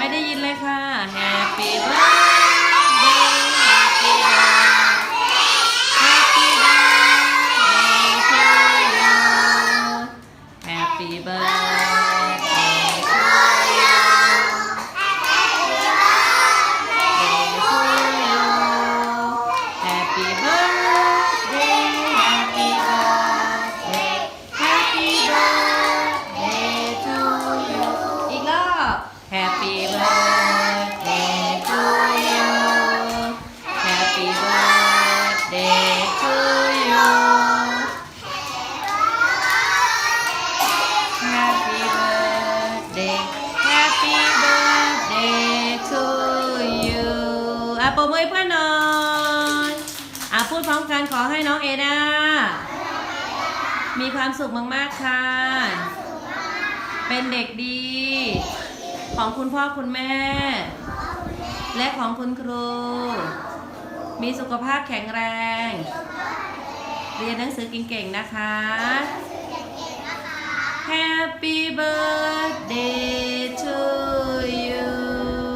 ม่ได้ยินเลยค่ะ Happy birthday Happy birthday Happy birthday to you Happy birthday Happy birthday to you Happy birthday to you Happy birthday Happy birthday to you อะปรบมือเพื่อนหน่อยอะพูดพร้อมกันขอให้น้องเอดามีความสุขมาก ๆ ค่ะ เป็นเด็กดี ของคุณพ่อคุณแม่ และของคุณครู มีสุขภาพแข็งแรง เรียนหนังสือเก่งๆนะคะ Happy birthday